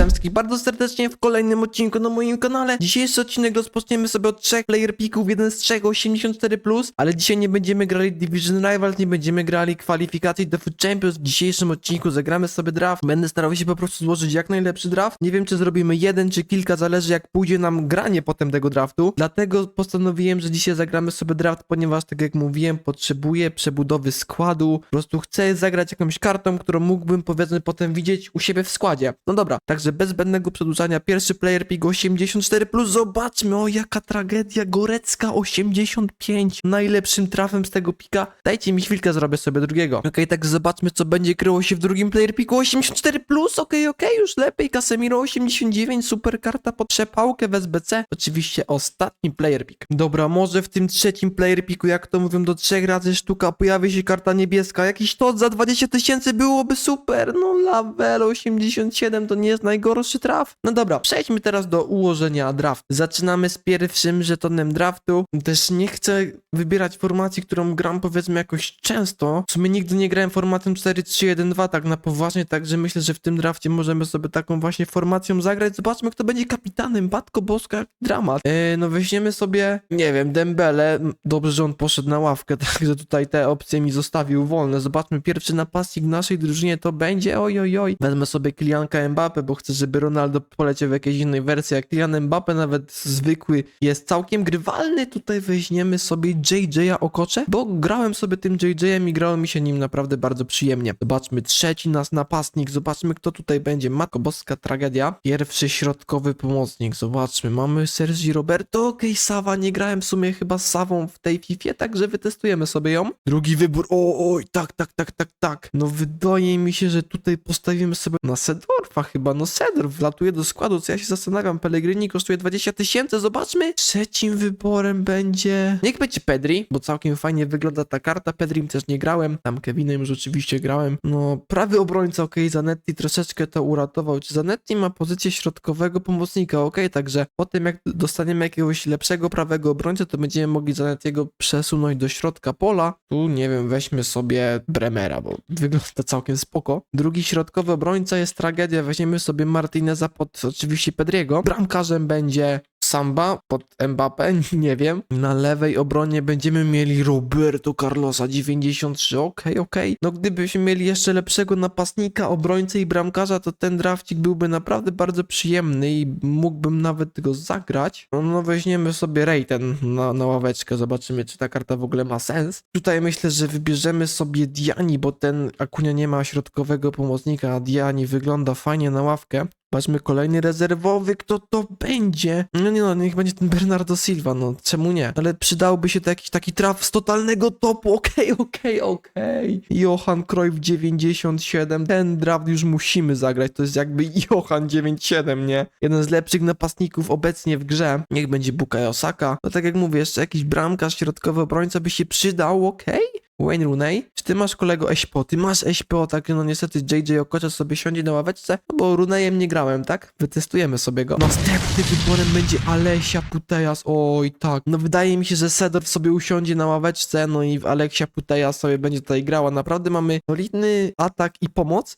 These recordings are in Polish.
witam wszystkich bardzo serdecznie w kolejnym odcinku na moim kanale. Dzisiejszy odcinek rozpoczniemy sobie od trzech player picków, jeden z trzech 84+, ale dzisiaj nie będziemy grali Division Rivals, nie będziemy grali kwalifikacji do Food Champions. W dzisiejszym odcinku zagramy sobie draft. Będę starał się po prostu złożyć jak najlepszy draft. Nie wiem, czy zrobimy jeden, czy kilka, zależy jak pójdzie nam granie potem tego draftu. Dlatego postanowiłem, że dzisiaj zagramy sobie draft, ponieważ tak jak mówiłem, potrzebuję przebudowy składu. Po prostu chcę zagrać jakąś kartą, którą mógłbym powiedzmy potem widzieć u siebie w składzie. No dobra, także bez zbędnego przedłużania, pierwszy player pick 84+, zobaczmy, o jaka tragedia, Gorecka 85, najlepszym trafem z tego pika. Dajcie mi chwilkę, zrobię sobie drugiego. Okej, tak zobaczmy, co będzie kryło się w drugim player picku 84+, okej, okej, już lepiej, Casemiro 89, super karta pod przepałkę w SBC. Oczywiście ostatni player pick. Dobra, może w tym trzecim player picku, jak to mówią, do trzech razy sztuka pojawi się karta niebieska, jakiś tot za 20 tysięcy byłoby super, no level 87 to nie jest najgorszy traf. No dobra, przejdźmy teraz do ułożenia draft. Zaczynamy z pierwszym żetonem draftu. Też nie chcę wybierać formacji, którą gram powiedzmy jakoś często. W sumie nigdy nie grałem formacją 4-3-1-2 tak na poważnie, także myślę, że w tym drafcie możemy sobie taką właśnie formacją zagrać. Zobaczmy, kto będzie kapitanem. Batko Boska, dramat. Eee, no weźmiemy sobie, nie wiem, Dembele. Dobrze, że on poszedł na ławkę, także tutaj te opcje mi zostawił wolne. Zobaczmy, pierwszy napastnik naszej drużynie to będzie, oj, oj, oj. Wezmę sobie Kylianka Mbappe, bo chcę, żeby Ronaldo poleciał w jakiejś innej wersji, a Kylian Mbappe nawet zwykły jest całkiem grywalny. Tutaj weźmiemy sobie JJ'a Okocze, bo grałem sobie tym JJ'em i grało mi się nim naprawdę bardzo przyjemnie. Zobaczmy, trzeci nas napastnik, zobaczmy kto tutaj będzie. Matko Boska tragedia. Pierwszy środkowy pomocnik, zobaczmy, mamy Sergi Roberto, okej, Sawa, nie grałem w sumie chyba z Sawą w tej Fifie, także wytestujemy sobie ją. Drugi wybór, o, oj, tak, tak, tak, tak, tak. No wydaje mi się, że tutaj postawimy sobie na Sedorfa chyba, no Sedorf wlatuje do składu, co ja się zastanawiam, Pellegrini kosztuje 20 tysięcy, zobaczmy. Trzecim wyborem będzie, niech będzie Pedri, bo całkiem fajnie wygląda ta karta, Pedrim też nie grałem, tam Kevinem już oczywiście grałem. No, prawy obrońca, okej, Zanetti troszeczkę to uratował, czy Zanetti ma pozycję środkowego pomocnika, okej, także potem jak dostaniemy jakiegoś lepszego prawego obrońcę, to będziemy mogli Zanettiego przesunąć do środka pola. Tu, nie wiem, weźmy sobie Bremera, bo wygląda całkiem spoko. Drugi środkowy obrońca jest tragedia, weźmiemy sobie Martineza pod oczywiście Pedriego. Bramkarzem będzie Samba pod Mbappé, nie wiem. Na lewej obronie będziemy mieli Roberto Carlosa 93, okej, okej. No gdybyśmy mieli jeszcze lepszego napastnika, obrońcę i bramkarza, to ten drafcik byłby naprawdę bardzo przyjemny i mógłbym nawet go zagrać. No, no weźmiemy sobie Rejten na, na ławeczkę, zobaczymy czy ta karta w ogóle ma sens. Tutaj myślę, że wybierzemy sobie Diani, bo ten Akunia nie ma środkowego pomocnika, a Diani wygląda fajnie na ławkę. Patrzmy, kolejny rezerwowy, kto to będzie? No nie no, niech będzie ten Bernardo Silva, no czemu nie? Ale przydałby się to jakiś taki traf z totalnego topu, okej, okej, okej. Johan Cruyff 97, ten draft już musimy zagrać, to jest jakby Johan 97, nie? Jeden z lepszych napastników obecnie w grze, niech będzie Bukayo Osaka. No tak jak mówię, jeszcze jakiś bramkarz, środkowy obrońca by się przydał, okej? Wayne Rooney? Czy ty masz kolego Eśpo? Ty masz Eśpo, tak no niestety JJ Okocha sobie siądzie na ławeczce, no bo Rooneyem nie grałem, tak? Wytestujemy sobie go. Następnym wyborem będzie Alesia Putejas, oj tak. No wydaje mi się, że Sedorf sobie usiądzie na ławeczce, no i Aleksia Putejas sobie będzie tutaj grała. Naprawdę mamy solidny atak i pomoc.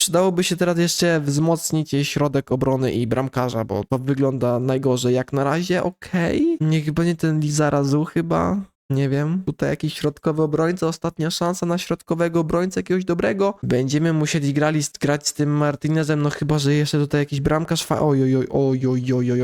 Przydałoby się teraz jeszcze wzmocnić środek obrony i bramkarza, bo to wygląda najgorzej jak na razie, okej. Niech będzie ten Lizarazu chyba. Nie wiem, tutaj jakiś środkowy obrońca, ostatnia szansa na środkowego obrońcę jakiegoś dobrego. Będziemy musieli grali, grać z tym Martinezem, no chyba, że jeszcze tutaj jakiś bramkarz fa... Oj, oj,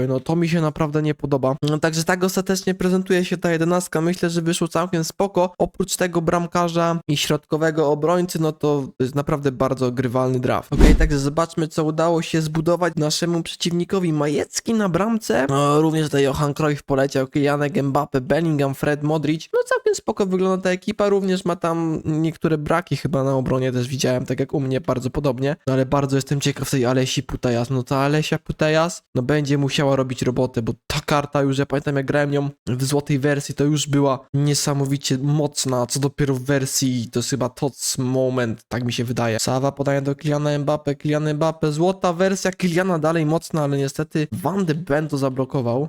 no to mi się naprawdę nie podoba. No, także tak ostatecznie prezentuje się ta jedenastka, myślę, że wyszło całkiem spoko. Oprócz tego bramkarza i środkowego obrońcy, no to jest naprawdę bardzo grywalny draft. Okej, także zobaczmy, co udało się zbudować naszemu przeciwnikowi. Majecki na bramce, no, również tutaj Johan Cruyff poleciał, Kylianek Mbappe, Bellingham, Fred, Modric. No całkiem spoko wygląda ta ekipa, również ma tam niektóre braki chyba na obronie też widziałem, tak jak u mnie, bardzo podobnie. No ale bardzo jestem ciekaw tej Alesi Putejas. No ta Alesia Putejas, no będzie musiała robić robotę, bo ta karta już, ja pamiętam jak grałem ją w złotej wersji, to już była niesamowicie mocna, co dopiero w wersji, to jest chyba TOTS moment, tak mi się wydaje. Sawa podaje do Kyliana Mbappe, Kylian Mbappe, złota wersja Kyliana dalej mocna, ale niestety Van de Ben to zablokował.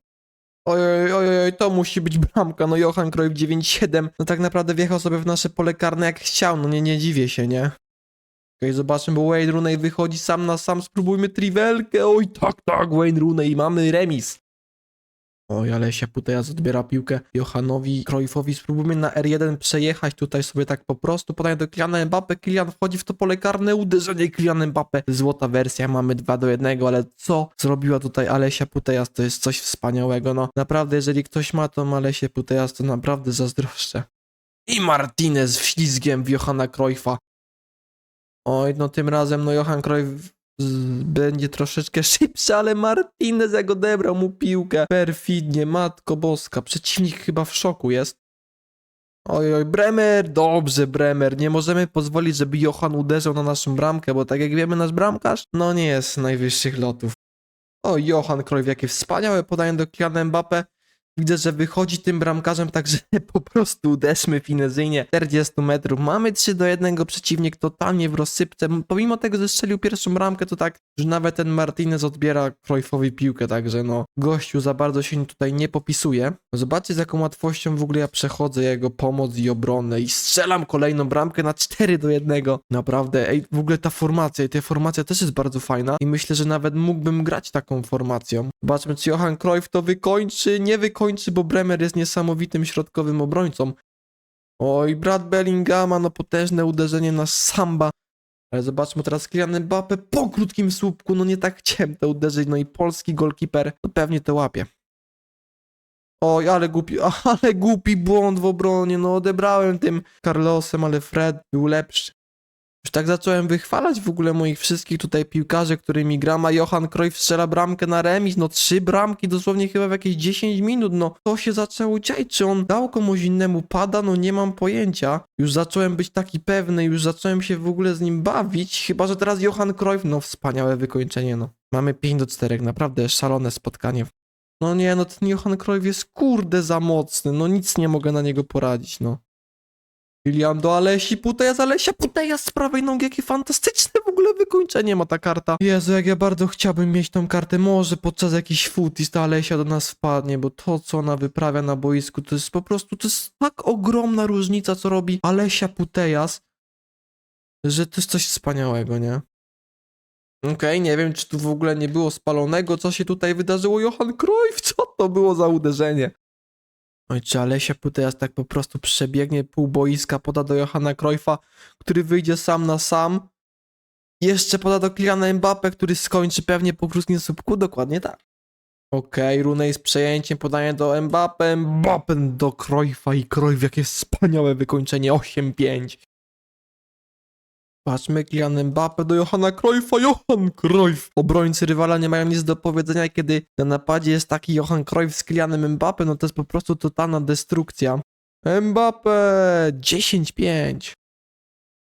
Oj, oj, oj, to musi być bramka, no Johan Cruyff 9-7, no tak naprawdę wjechał sobie w nasze pole karne jak chciał, no nie, nie dziwię się, nie? Okej, zobaczmy, bo Wayne Rooney wychodzi sam na sam, spróbujmy trivelkę, oj tak, tak, Wayne Rooney, mamy remis. Oj, ale się Putejas odbiera piłkę Johanowi Cruyffowi. Spróbujmy na R1 przejechać tutaj sobie tak po prostu. Podaję do Kyliana Mbappe. Kylian wchodzi w to pole karne. Uderzenie Kylian Mbappe. Złota wersja. Mamy 2 do 1, ale co zrobiła tutaj Alesia Putejas? To jest coś wspaniałego. No naprawdę, jeżeli ktoś ma tą Alesię Putejas, to naprawdę zazdroszczę. I Martinez wślizgiem w Johana Cruyffa. Oj, no tym razem, no Johan Cruyff będzie troszeczkę szybszy, ale Martinez jak odebrał mu piłkę perfidnie, matko boska, przeciwnik chyba w szoku jest. Oj, oj, Bremer, dobrze Bremer, nie możemy pozwolić, żeby Johan uderzył na naszą bramkę, bo tak jak wiemy, nasz bramkarz, no nie jest najwyższych lotów. O, Johan Cruyff, jakie wspaniałe podanie do Kyliana Mbappe. Widzę, że wychodzi tym bramkarzem, także po prostu uderzmy finezyjnie 40 metrów. Mamy 3 do 1, przeciwnik totalnie w rozsypce. Pomimo tego, że strzelił pierwszą bramkę, to tak, że nawet ten Martinez odbiera Cruyffowi piłkę, także no, gościu za bardzo się tutaj nie popisuje. Zobaczcie, z jaką łatwością w ogóle ja przechodzę jego pomoc i obronę i strzelam kolejną bramkę na 4 do 1. Naprawdę, ej, w ogóle ta formacja, i ta formacja też jest bardzo fajna i myślę, że nawet mógłbym grać taką formacją. Zobaczmy, czy Johan Cruyff to wykończy, nie wykończy, bo Bremer jest niesamowitym środkowym obrońcą. Oj, brat Bellingama, no potężne uderzenie na Samba. Ale zobaczmy teraz Kylian Mbappe po krótkim słupku, no nie tak chciałem to uderzyć, no i polski golkiper, no pewnie to łapie. Oj, ale głupi, ale głupi błąd w obronie, no odebrałem tym Carlosem, ale Fred był lepszy. Już tak zacząłem wychwalać w ogóle moich wszystkich tutaj piłkarzy, którymi gram, a Johan Cruyff strzela bramkę na remis, no trzy bramki dosłownie chyba w jakieś 10 minut, no to się zaczęło dziać, czy on dał komuś innemu pada, no nie mam pojęcia. Już zacząłem być taki pewny, już zacząłem się w ogóle z nim bawić, chyba że teraz Johan Cruyff, no wspaniałe wykończenie, no. Mamy 5 do 4, naprawdę szalone spotkanie. No nie, no ten Johan Cruyff jest kurde za mocny, no nic nie mogę na niego poradzić, no. William do Alesi, Putejas, Alesia, Putejas z prawej nogi, jakie fantastyczne w ogóle wykończenie ma ta karta. Jezu, jak ja bardzo chciałbym mieć tą kartę, może podczas jakiś footis ta Alesia do nas wpadnie, bo to, co ona wyprawia na boisku, to jest po prostu, to jest tak ogromna różnica, co robi Alesia Putejas, że to jest coś wspaniałego, nie? Okej, nie wiem, czy tu w ogóle nie było spalonego, co się tutaj wydarzyło. Johan Cruyff, co to było za uderzenie? Oj, czy Alesia Putejas tak po prostu przebiegnie pół boiska, poda do Johana Cruyffa, który wyjdzie sam na sam. Jeszcze poda do Kyliana Mbappe, który skończy pewnie po krótkim słupku, dokładnie tak. Okej, Rooney z przejęciem, podanie do Mbappe, Mbappe do Cruyffa i Cruyff, jakie wspaniałe wykończenie, 8-5. Patrzmy, Kylian Mbappe do Johana Cruyffa, Johan Cruyff. Obrońcy rywala nie mają nic do powiedzenia, kiedy na napadzie jest taki Johan Cruyff z Kylianem Mbappe, no to jest po prostu totalna destrukcja. Mbappe, 10-5.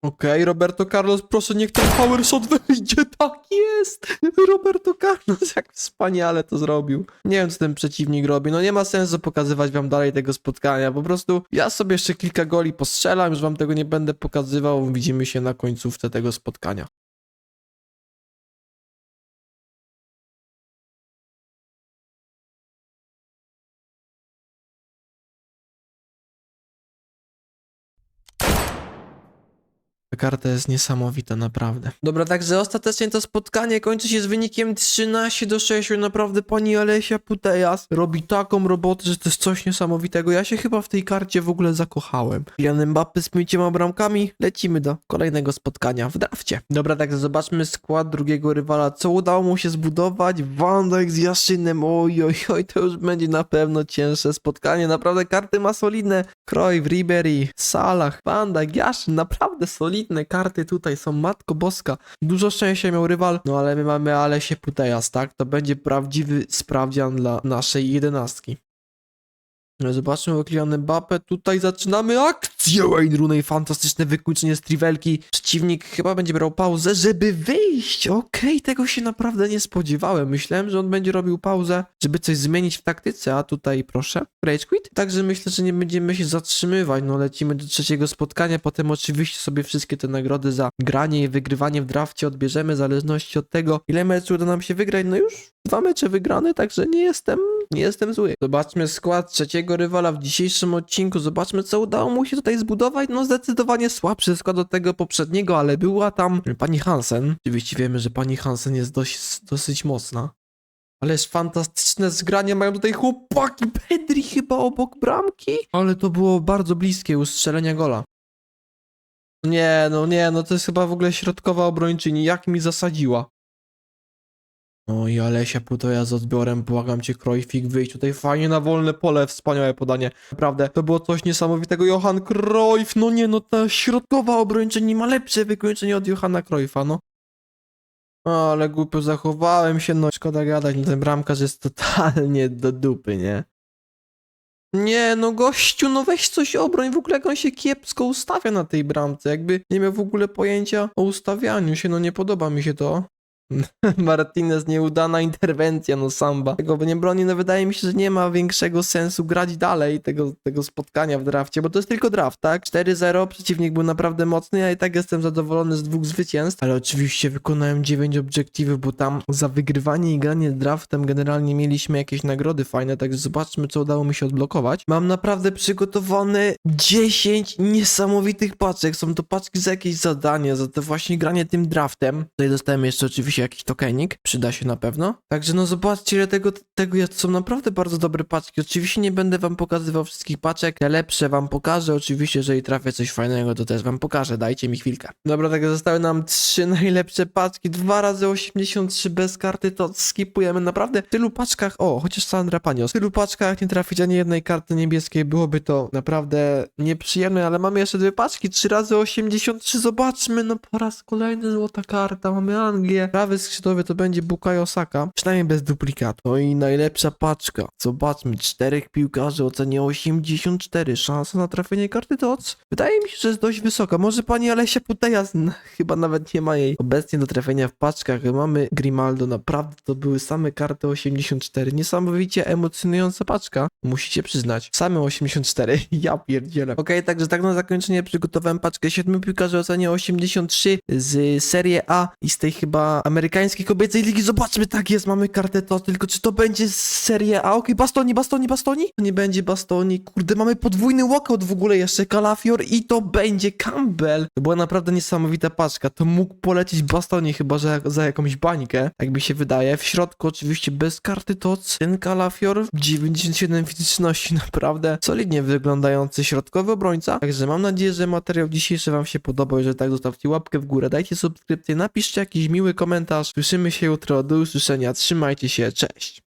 Okej, Roberto Carlos, proszę niech ten power shot wyjdzie, tak jest! Roberto Carlos, jak wspaniale to zrobił. Nie wiem, co ten przeciwnik robi, no nie ma sensu pokazywać wam dalej tego spotkania, po prostu ja sobie jeszcze kilka goli postrzelam, już wam tego nie będę pokazywał, widzimy się na końcówce tego spotkania. Karta jest niesamowita, naprawdę. Dobra, także ostatecznie to spotkanie kończy się z wynikiem 13 do 6. Naprawdę pani Alesia Putejas robi taką robotę, że to jest coś niesamowitego. Ja się chyba w tej karcie w ogóle zakochałem. Jan Mbappe z pięcioma bramkami. Lecimy do kolejnego spotkania w drafcie. Dobra, także zobaczmy skład drugiego rywala. Co udało mu się zbudować? Van Dijk z Jaszynem. Oj, oj, oj, to już będzie na pewno cięższe spotkanie. Naprawdę karty ma solidne. Cruyff, Ribery, Salah, Van Dijk, Jaszyn. Naprawdę solidne karty tutaj są. Matko Boska. Dużo szczęścia miał rywal. No ale my mamy Alesie Putejas, tak? To będzie prawdziwy sprawdzian dla naszej jedenastki. No, Zobaczmy o Kylian. Tutaj zaczynamy akcję. Wayne Rooney, fantastyczne wykończenie z trivelki. Przeciwnik chyba będzie brał pauzę, żeby wyjść. Okej, tego się naprawdę nie spodziewałem. Myślałem, że on będzie robił pauzę, żeby coś zmienić w taktyce, a tutaj proszę, rage quit. Także myślę, że nie będziemy się zatrzymywać. No lecimy do trzeciego spotkania, potem oczywiście sobie wszystkie te nagrody za granie i wygrywanie w drafcie odbierzemy, w zależności od tego, ile meczów uda nam się wygrać. No już dwa mecze wygrane, także nie jestem nie jestem zły. Zobaczmy skład trzeciego rywala w dzisiejszym odcinku, zobaczmy co udało mu się tutaj zbudować, no zdecydowanie słabszy skład od tego poprzedniego, ale była tam pani Hansen. Oczywiście wiemy, że pani Hansen jest dość, dosyć mocna. Ależ fantastyczne zgranie mają tutaj chłopaki, Pedri chyba obok bramki, ale to było bardzo bliskie ustrzelenia gola. Nie, no nie, no to jest chyba w ogóle środkowa obrończyni, jak mi zasadziła. No i Alesia Putoja z odbiorem, błagam cię, Krojfik, wyjść tutaj fajnie na wolne pole, wspaniałe podanie. Naprawdę, to było coś niesamowitego. Johan Krojf, no nie, no ta środkowa obrończyni ma lepsze wykończenie od Johana Krojfa, no. O, ale głupio zachowałem się, no szkoda gadać, no ten bramkarz jest totalnie do dupy, nie? Nie, no gościu, no weź coś obroń, w ogóle jak on się kiepsko ustawia na tej bramce, jakby nie miał w ogóle pojęcia o ustawianiu się, no nie podoba mi się to. Martinez, nieudana interwencja, no samba. Tego nie broni, no wydaje mi się, że nie ma większego sensu grać dalej tego, tego spotkania w drafcie, bo to jest tylko draft, tak? 4-0, przeciwnik był naprawdę mocny, ja i tak jestem zadowolony z dwóch zwycięstw, ale oczywiście wykonałem 9 obiektywów, bo tam za wygrywanie i granie draftem generalnie mieliśmy jakieś nagrody fajne, także zobaczmy, co udało mi się odblokować. Mam naprawdę przygotowane 10 niesamowitych paczek, są to paczki za jakieś zadanie, za to właśnie granie tym draftem. Tutaj dostałem jeszcze oczywiście jakiś tokenik, przyda się na pewno. Także no zobaczcie, ile tego, tego jest, to są naprawdę bardzo dobre paczki. Oczywiście nie będę wam pokazywał wszystkich paczek, te lepsze wam pokażę, oczywiście jeżeli trafię coś fajnego, to też wam pokażę, dajcie mi chwilkę. Dobra, tak zostały nam trzy najlepsze paczki, dwa razy 83 bez karty, to skipujemy. Naprawdę w tylu paczkach, o, chociaż Sandra Panios, w tylu paczkach nie trafić ani jednej karty niebieskiej, byłoby to naprawdę nieprzyjemne, ale mamy jeszcze dwie paczki, trzy razy 83, zobaczmy, no po raz kolejny złota karta, mamy Anglię, prawy skrzydłowy to będzie Bukayo Saka, przynajmniej bez duplikatu. No i najlepsza paczka, zobaczmy, czterech piłkarzy o cenie 84, szansa na trafienie karty TOC, wydaje mi się, że jest dość wysoka, może pani Alesia Puteja, chyba nawet nie ma jej. Obecnie do trafienia w paczkach, mamy Grimaldo, naprawdę to były same karty 84, niesamowicie emocjonująca paczka, musicie przyznać, same 84, ja pierdzielę. Okej, także tak na zakończenie przygotowałem paczkę. 7 piłkarzy o cenie 83 z Serie A i z tej chyba amerykańskiej kobiecej ligi, zobaczmy, tak jest, mamy kartę to, tylko czy to będzie Serie A, okej, Bastoni, Bastoni, Bastoni? To nie będzie Bastoni, kurde, mamy podwójny walkout w ogóle jeszcze, Kalafior i to będzie Campbell. To była naprawdę niesamowita paczka, to mógł polecieć Bastoni chyba, że za jakąś bańkę, jak mi się wydaje. W środku oczywiście bez karty TOC, ten Kalafior, 97 fizyczności, naprawdę solidnie wyglądający środkowy obrońca. Także mam nadzieję, że materiał dzisiejszy wam się podobał, jeżeli tak zostawcie łapkę w górę, dajcie subskrypcję, napiszcie jakiś miły komentarz. Słyszymy się jutro, do usłyszenia, trzymajcie się, cześć!